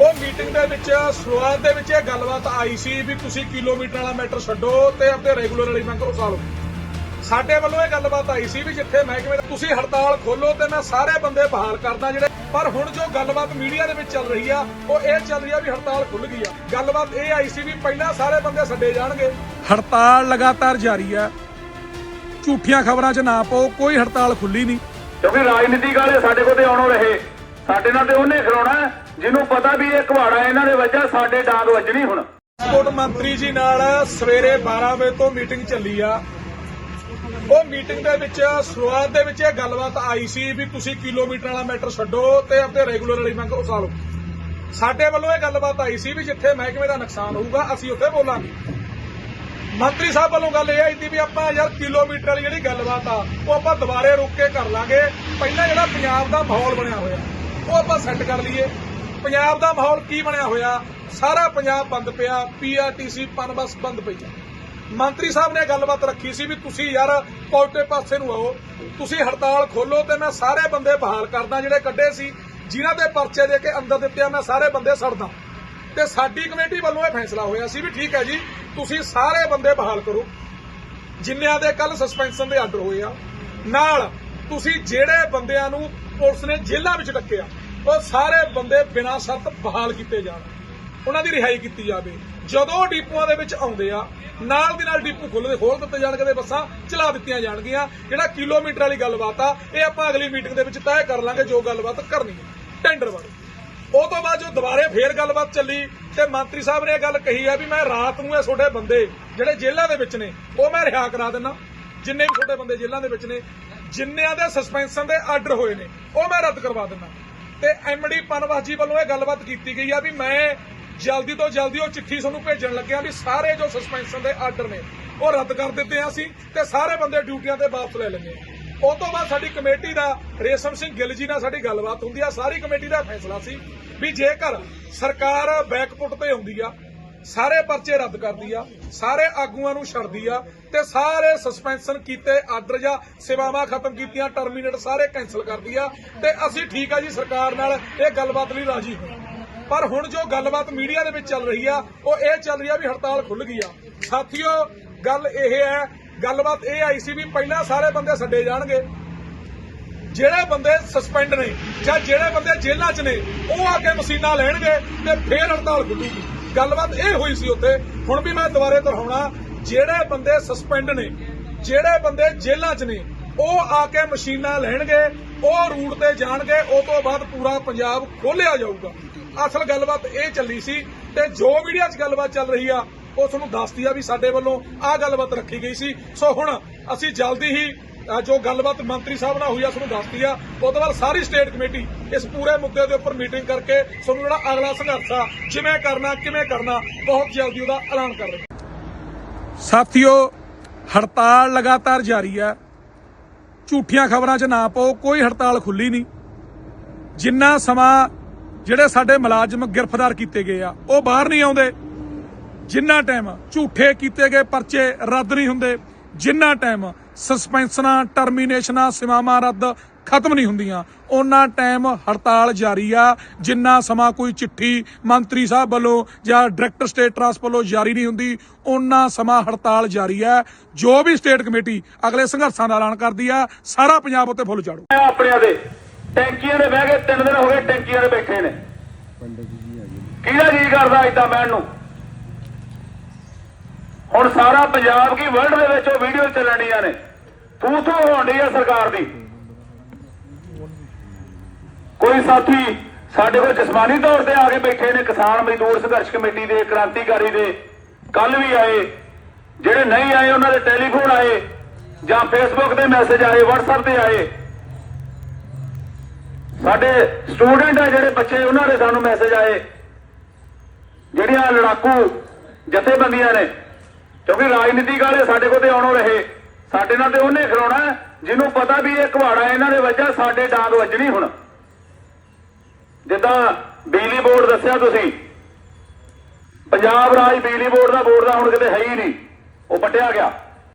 ਉਹ ਮੀਟਿੰਗ ਦੇ ਵਿੱਚ, ਸ਼ੁਰੂਆਤ ਦੇ ਵਿੱਚ ਇਹ ਗੱਲਬਾਤ ਆਈ ਸੀ ਵੀ ਤੁਸੀਂ ਕਿਲੋਮੀਟਰ ਵਾਲਾ ਮੈਟਰ ਛੱਡੋ ਤੇ ਆਪਣੇ ਰੈਗੂਲਰ ਵਾਲੀ ਮੰਗ ਉਠਾ ਸਾਡੇ ਵੱਲੋਂ ਇਹ ਗੱਲਬਾਤ ਆਈ ਸੀ ਵੀ ਜਿੱਥੇ ਮਹਿਕਮੇ ਦਾ ਤੁਸੀਂ ਹੜਤਾਲ ਖੋਲੋ ਤੇ ਮੈਂ ਸਾਰੇ ਬੰਦੇ ਬਹਾਲ ਕਰਦਾ ਜਿਹੜੇ ਪਰ ਹੁਣ ਜੋ ਗੱਲਬਾਤ ਮੀਡੀਆ ਦੇ ਵਿੱਚ ਚੱਲ ਰਹੀ ਆ, ਉਹ ਇਹ ਚੱਲ ਰਹੀ ਆ ਵੀ ਹੜਤਾਲ ਖੁੱਲ ਗਈ ਆ। ਗੱਲਬਾਤ ਇਹ ਆਈ ਸੀ ਵੀ ਪਹਿਲਾਂ ਸਾਰੇ ਬੰਦੇ ਛੱਡੇ ਜਾਣਗੇ। ਹੜਤਾਲ ਲਗਾਤਾਰ ਜਾਰੀ ਆ। ਝੂਠੀਆਂ ਖਬਰਾਂ 'ਚ ਨਾ ਪਾਓ, ਕੋਈ ਹੜਤਾਲ ਖੁੱਲੀ ਨਹੀਂ। ਕਿਉਂਕਿ ਰਾਜਨੀਤਿਕ ਵਾਲੇ ਸਾਡੇ ਕੋਲ ਤੇ ਆਉਣੋਂ ਰਹੇ। ਸਾਡੇ ਨਾਲ ਤੇ ਉਹਨੇ ਖਲੋਣਾ ਜਿਹਨੂੰ ਪਤਾ ਵੀ ਇਹ ਘਵਾੜਾ ਇਹਨਾਂ ਦੇ ਵਜ੍ਹਾ ਸਾਡੇ ਡਾਂਗ ਵੱਜਣੀ ਹੁਣ। ਟਰਾਂਸਪੋਰਟ ਮੰਤਰੀ ਜੀ ਨਾਲ ਸਵੇਰੇ 12 ਵਜੇ ਤੋਂ ਮੀਟਿੰਗ ਚੱਲੀ ਆ। ਉਹ ਮੀਟਿੰਗ ਦੇ ਵਿੱਚ, ਸ਼ੁਰੂਆਤ ਦੇ ਵਿੱਚ ਇਹ ਗੱਲਬਾਤ ਆਈ ਸੀ ਵੀ ਤੁਸੀਂ ਕਿਲੋਮੀਟਰ ਵਾਲਾ ਮੈਟਰ ਛੱਡੋ ਤੇ ਆਪਣੇ ਰੈਗੂਲਰ ਵਾਲੀ ਮੰਗ ਉਠਾ ਲਓ। ਸਾਡੇ ਵੱਲੋਂ ਇਹ ਗੱਲਬਾਤ ਆਈ ਸੀ ਵੀ ਜਿੱਥੇ ਮਹਿਕਮੇ ਦਾ ਨੁਕਸਾਨ ਹੋਊਗਾ, ਅਸੀਂ ਉੱਥੇ ਬੋਲਾਂਗੇ। ਮੰਤਰੀ ਸਾਹਿਬ ਵੱਲੋਂ ਗੱਲ ਇਹ ਆਈ ਸੀ ਵੀ ਆਪਾਂ ਯਾਰ ਕਿਲੋਮੀਟਰ ਵਾਲੀ ਜਿਹੜੀ ਗੱਲਬਾਤ ਆ, ਉਹ ਆਪਾਂ ਦੁਬਾਰੇ ਰੁਕ ਕੇ ਕਰ ਲਾਂਗੇ। ਪਹਿਲਾਂ ਜਿਹੜਾ ਪੰਜਾਬ ਦਾ ਮਾਹੌਲ ਬਣਿਆ ਹੋਇਆ ਉਹ ਆਪਾਂ ਸੈੱਟ ਕਰ ਲਈਏ। ਪੰਜਾਬ ਦਾ ਮਾਹੌਲ ਕੀ ਬਣਿਆ ਹੋਇਆ? ਸਾਰਾ ਪੰਜਾਬ ਬੰਦ ਪਿਆ ਪੀਆਰਟੀਸੀ ਪਨਬਸ ਬੰਦ ਪਈ ਹੈ ਮੰਤਰੀ ਸਾਹਿਬ ਨੇ ਗੱਲਬਾਤ ਰੱਖੀ ਸੀ ਵੀ ਤੁਸੀਂ ਯਾਰ ਪੌਟੇ ਪਾਸੇ ਨੂੰ ਆਓ, ਤੁਸੀਂ ਹੜਤਾਲ ਖੋਲੋ ਤੇ ਮੈਂ ਸਾਰੇ ਬੰਦੇ ਬਹਾਲ ਕਰਦਾ, ਜਿਹੜੇ ਕੱਢੇ ਸੀ, ਜਿਨ੍ਹਾਂ ਦੇ ਪਰਚੇ ਦੇ ਕੇ ਅੰਦਰ ਦਿੱਤੇ ਆ, ਮੈਂ ਸਾਰੇ ਬੰਦੇ ਸੜਦਾ। ਤੇ ਸਾਡੀ ਕਮੇਟੀ ਵੱਲੋਂ ਇਹ ਫੈਸਲਾ ਹੋਇਆ ਸੀ ਵੀ ਠੀਕ ਹੈ ਜੀ, ਤੁਸੀਂ ਸਾਰੇ ਬੰਦੇ ਬਹਾਲ ਕਰੋ। ਜਿੰਨਿਆਂ ਦੇ ਕੱਲ ਸਸਪੈਂਸ਼ਨ ਦੇ ਆਰਡਰ ਹੋਏ ਆ, ਨਾਲ ਤੁਸੀਂ ਜਿਹੜੇ ਬੰਦਿਆਂ ਨੂੰ ਪੁਲਿਸ ਨੇ ਜੇਲ੍ਹਾਂ ਵਿੱਚ ਡੱਕਿਆ ਉਹ ਸਾਰੇ ਬੰਦੇ ਬਿਨਾਂ ਸ਼ਰਤ ਬਹਾਲ ਕੀਤੇ ਜਾਣ। ਉਹਨਾਂ ਦੀ ਰਿਹਾਈ ਕੀਤੀ ਜਾਵੇ। ਜਦੋਂ ਡਿਪੂਆਂ ਦੇ ਵਿੱਚ ਆਉਂਦੇ ਆ, ਨਾਲ ਦੀ ਨਾਲ ਡਿਪੂ ਖੁੱਲ੍ਹਦੇ ਖੋਲ ਦਿੱਤੇ ਜਾਣਗੇ ਤੇ ਬੱਸਾਂ ਚਲਾ ਦਿੱਤੀਆਂ ਜਾਣਗੀਆਂ। ਜਿਹੜਾ ਕਿਲੋਮੀਟਰ ਵਾਲੀ ਗੱਲਬਾਤ ਆ, ਇਹ ਆਪਾਂ ਅਗਲੀ ਮੀਟਿੰਗ ਦੇ ਵਿੱਚ ਤੈਅ ਕਰ ਲਾਂਗੇ ਜੋ ਗੱਲਬਾਤ ਕਰਨੀ ਹੈ ਟੈਂਡਰ ਬਾਰੇ ਉਹ ਤੋਂ ਬਾਅਦ ਜੋ ਦੁਬਾਰੇ ਫੇਰ ਗੱਲਬਾਤ ਚੱਲੀ, ਤੇ ਮੰਤਰੀ ਸਾਹਿਬ ਨੇ ਇਹ ਗੱਲ ਕਹੀ ਆ ਵੀ ਮੈਂ ਰਾਤ ਨੂੰ ਇਹ ਤੁਹਾਡੇ ਬੰਦੇ ਜਿਹੜੇ ਜੇਲ੍ਹਾਂ ਦੇ ਵਿੱਚ ਨੇ, ਉਹ ਮੈਂ ਰਿਹਾ ਕਰਾ ਦਿੰਦਾ ਜਿੰਨੇ ਵੀ ਤੁਹਾਡੇ ਬੰਦੇ ਜੇਲ੍ਹਾਂ ਦੇ ਵਿੱਚ ਨੇ ਜਿੰਨਿਆਂ ਦੇ ਸਸਪੈਂਸ਼ਨ ਦੇ ਆਰਡਰ ਹੋਏ ਨੇ, ਉਹ ਮੈਂ ਰੱਦ ਕਰਵਾ ਦਿੰਦਾ। ਤੇ ਐਮਡੀ ਪਨਵਾਜੀ ਵੱਲੋਂ ਇਹ ਗੱਲਬਾਤ ਕੀਤੀ ਗਈ ਆ ਵੀ ਮੈਂ ਜਲਦੀ ਤੋਂ ਜਲਦੀ ਉਹ ਚਿੱਠੀ ਤੁਹਾਨੂੰ ਭੇਜਣ ਲੱਗਿਆ ਵੀ ਸਾਰੇ ਜੋ ਸਸਪੈਂਸ਼ਨ ਦੇ ਆਰਡਰ ਨੇ, ਉਹ ਰੱਦ ਕਰ ਦਿੱਤੇ ਆ ਅਸੀਂ ਤੇ ਸਾਰੇ ਬੰਦੇ ਡਿਊਟੀਆਂ ਤੇ ਵਾਪਸ ਲੈ ਲੈਂਦੇ ਆ। ਉਹ ਤੋਂ ਬਾਅਦ ਸਾਡੀ ਕਮੇਟੀ ਦਾ, ਰੇਸ਼ਮ ਸਿੰਘ ਗਿੱਲ ਜੀ ਨਾਲ ਸਾਡੀ ਗੱਲਬਾਤ ਹੁੰਦੀ ਆ, ਸਾਰੀ ਕਮੇਟੀ ਦਾ ਫੈਸਲਾ ਸੀ ਵੀ ਜੇਕਰ ਸਰਕਾਰ ਬੈਕਫੁੱਟ ਤੇ ਆਉਂਦੀ ਆ ਸਾਰੇ ਪਰਚੇ ਰੱਦ ਕਰਦੀ ਆ, ਸਾਰੇ ਆਗੂਆਂ ਨੂੰ ਛੱਡਦੀ ਆ ਤੇ ਸਾਰੇ ਸਸਪੈਂਸ਼ਨ ਕੀਤੇ ਆਰਡਰ ਜਾਂ ਸੇਵਾਵਾਂ ਖਤਮ ਕੀਤੀਆਂ ਟਰਮੀਨੇਟ ਸਾਰੇ ਕੈਨਸਲ ਕਰਦੀ ਆ ਤੇ ਅਸੀਂ ਠੀਕ ਆ ਜੀ ਸਰਕਾਰ ਨਾਲ, ਇਹ ਗੱਲਬਾਤ ਲਈ ਰਾਜੀ ਪਰ ਹੁਣ ਜੋ ਗੱਲਬਾਤ ਮੀਡੀਆ ਦੇ ਵਿੱਚ ਚੱਲ ਰਹੀ ਆ, ਉਹ ਇਹ ਚੱਲ ਰਹੀ ਆ ਵੀ ਹੜਤਾਲ ਖੁੱਲ ਗਈ ਆ। ਸਾਥੀਓ, ਗੱਲ ਇਹ ਹੈ, ਗੱਲਬਾਤ ਇਹ ਆਈ ਸੀ ਵੀ ਪਹਿਲਾਂ ਸਾਰੇ ਬੰਦੇ ਛੱਡੇ ਜਾਣਗੇ। ਜਿਹੜੇ ਬੰਦੇ ਸਸਪੈਂਡ ਨੇ ਜਾਂ ਜਿਹੜੇ ਬੰਦੇ ਜੇਲ੍ਹਾਂ 'ਚ ਨੇ, ਉਹ ਆ ਕੇ ਮਸ਼ੀਨਾਂ ਲੈਣਗੇ ਤੇ ਫੇਰ ਹੜਤਾਲ ਖੁੱਲੂਗੀ ਗੱਲਬਾਤ ਇਹ ਹੋਈ ਸੀ ਉੱਥੇ, ਹੁਣ ਵੀ ਮੈਂ ਦੁਬਾਰੇ ਦੁਹਰਾਉਣਾ, ਜਿਹੜੇ ਬੰਦੇ ਸਸਪੈਂਡ ਨੇ, ਜਿਹੜੇ ਬੰਦੇ ਜੇਲ੍ਹਾਂ 'ਚ ਨੇ, ਉਹ ਆ ਕੇ ਮਸ਼ੀਨਾਂ ਲੈਣਗੇ, ਉਹ ਰੂਟ ਤੇ ਜਾਣਗੇ, ਉਹ ਤੋਂ ਬਾਅਦ ਪੂਰਾ ਪੰਜਾਬ ਖੋਲਿਆ ਜਾਊਗਾ। ਅਸਲ ਗੱਲਬਾਤ ਇਹ ਚੱਲੀ ਸੀ ਤੇ ਜੋ ਮੀਡੀਆ 'ਚ ਗੱਲਬਾਤ ਚੱਲ ਰਹੀ ਆ, ਉਹ ਤੁਹਾਨੂੰ ਦੱਸਦੀ ਆ ਵੀ ਸਾਡੇ ਵੱਲੋਂ ਆਹ ਗੱਲਬਾਤ ਰੱਖੀ ਗਈ ਸੀ। ਸੋ ਹੁਣ ਅਸੀਂ ਜਲਦੀ ਹੀ ਜੋ ਗੱਲਬਾਤ ਮੰਤਰੀ ਸਾਹਿਬ ਨਾਲ ਹੋਈ ਆ, ਤੁਹਾਨੂੰ ਦੱਸਦੀ ਆ। ਉਹ ਤੋਂ ਬਾਅਦ ਸਾਰੀ ਸਟੇਟ ਕਮੇਟੀ ਇਸ ਪੂਰੇ ਮੁੱਦੇ ਦੇ ਉੱਪਰ ਮੀਟਿੰਗ ਕਰਕੇ ਤੁਹਾਨੂੰ ਜਿਹੜਾ ਅਗਲਾ ਸੰਘਰਸ਼ ਆ ਜਿਵੇਂ ਕਰਨਾ, ਕਿਵੇਂ ਕਰਨਾ, ਬਹੁਤ ਜਲਦੀ ਉਹਦਾ ਐਲਾਨ ਕਰ ਰਹੇ ਸਾਥੀਓ, ਹੜਤਾਲ ਲਗਾਤਾਰ ਜਾਰੀ ਆ। ਝੂਠੀਆਂ ਖਬਰਾਂ 'ਚ ਨਾ ਪਾਓ, ਕੋਈ ਹੜਤਾਲ ਖੁੱਲੀ ਨਹੀਂ। ਜਿੰਨਾ ਸਮਾਂ ਜਿਹੜੇ ਸਾਡੇ ਮੁਲਾਜ਼ਮ ਗ੍ਰਿਫਤਾਰ ਕੀਤੇ ਗਏ ਆ, ਉਹ ਬਾਹਰ ਨਹੀਂ ਆਉਂਦੇ। ਜਿੰਨਾ ਟਾਈਮ ਝੂਠੇ ਕੀਤੇ ਗਏ ਪਰਚੇ ਰੱਦ ਨਹੀਂ ਹੁੰਦੇ, ਜਿੰਨਾ ਟਾਈਮ ਸਸਪੈਂਸ਼ਨਾਂ, ਟਰਮੀਨੇਸ਼ਨਾਂ ਸੇਵਾਵਾਂ ਰੱਦ ਖਤਮ ਨਹੀਂ ਹੁੰਦੀਆਂ। ਉਹਨਾਂ ਟਾਈਮ ਹੜਤਾਲ ਜਾਰੀ ਆ, ਜਿੰਨਾ ਸਮਾਂ ਕੋਈ ਚਿੱਠੀ ਮੰਤਰੀ ਸਾਹਿਬ ਵੱਲੋਂ ਜਾਂ ਡਾਇਰੈਕਟਰ ਸਟੇਟ ਟਰਾਂਸਪੋਰਟ ਵੱਲੋਂ ਜਾਰੀ ਨਹੀਂ ਹੁੰਦੀ ਉਹਨਾਂ ਸਮਾਂ ਹੜਤਾਲ ਜਾਰੀ ਆ। ਜੋ ਵੀ ਸਟੇਟ ਕਮੇਟੀ ਅਗਲੇ ਸੰਘਰਸ਼ਾਂ ਦਾ ਐਲਾਨ ਕਰਦੀ ਆ, ਸਾਰਾ ਪੰਜਾਬ ਉੱਤੇ ਫੁੱਲ ਚਾੜੂ ਆਪਣਿਆਂ ਦੇ ਟੈਂਕੀਆਂ ਦੇ ਬਹਿ ਕੇ ਤਿੰਨ ਦਿਨ ਹੋ ਗਏ ਟੈਂਕੀਆਂ ਦੇ ਬੈਠੇ ਨੇ। ਕਿਹਦਾ ਜੀ ਕਰਦਾ ਇਦਾਂ ਬਹਿਣ ਨੂੰ? ਹੁਣ ਸਾਰਾ ਪੰਜਾਬ ਕੀ ਵਰਲਡ ਦੇ ਵਿੱਚ ਉਹ ਵੀਡੀਓ ਚੱਲਣੀਆਂ ਨੇ। ਤੂੰ ਤੂੰ ਹੋਣ ਡਈ ਆ ਸਰਕਾਰ ਦੀ। ਕੋਈ ਸਾਥੀ ਸਾਡੇ ਕੋਲ ਜਿਸਮਾਨੀ ਤੌਰ ਤੇ ਆ ਕੇ ਬੈਠੇ ਨੇ, ਕਿਸਾਨ ਮਜ਼ਦੂਰ ਸੰਘਰਸ਼ ਕਮੇਟੀ ਦੇ, ਕ੍ਰਾਂਤੀਕਾਰੀ ਦੇ ਕੱਲ ਵੀ ਆਏ, ਜਿਹੜੇ ਨਹੀਂ ਆਏ ਉਹਨਾਂ ਦੇ ਟੈਲੀਫੋਨ ਆਏ ਜਾਂ ਫੇਸਬੁੱਕ ਤੇ ਮੈਸੇਜ ਆਏ, WhatsApp ਤੇ ਆਏ। ਸਾਡੇ ਸਟੂਡੈਂਟ ਆ ਜਿਹੜੇ ਬੱਚੇ, ਉਹਨਾਂ ਦੇ ਸਾਨੂੰ ਮੈਸੇਜ ਆਏ। ਜਿਹੜੀਆਂ ਲੜਾਕੂ ਜਥੇਬੰਦੀਆਂ ਨੇ, ਕਿਉਂਕਿ ਰਾਜਨੀਤਿਕ ਵਾਲੇ ਸਾਡੇ ਕੋਲ ਤੇ ਆਉਣੋਂ ਰਹੇ। ਸਾਡੇ ਨਾਲ ਤੇ ਉਹਨੇ ਖਲੋਣਾ ਜਿਹਨੂੰ ਪਤਾ ਵੀ ਇਹ ਘਵਾੜਾ ਇਹਨਾਂ ਦੇ ਵਜ੍ਹਾ ਸਾਡੇ ਡਾਂਗ ਵੱਜਣੀ ਹੁਣ। ਜਿੱਦਾਂ ਬਿਜਲੀ ਬੋਰਡ ਦੱਸਿਆ ਤੁਸੀਂ, ਪੰਜਾਬ ਰਾਜ ਬਿਜਲੀ ਬੋਰਡ ਦਾ ਬੋਰਡ ਦਾ ਹੁਣ ਕਿਤੇ ਹੈ ਹੀ ਨਹੀਂ, ਉਹ ਪੱਟਿਆ ਗਿਆ।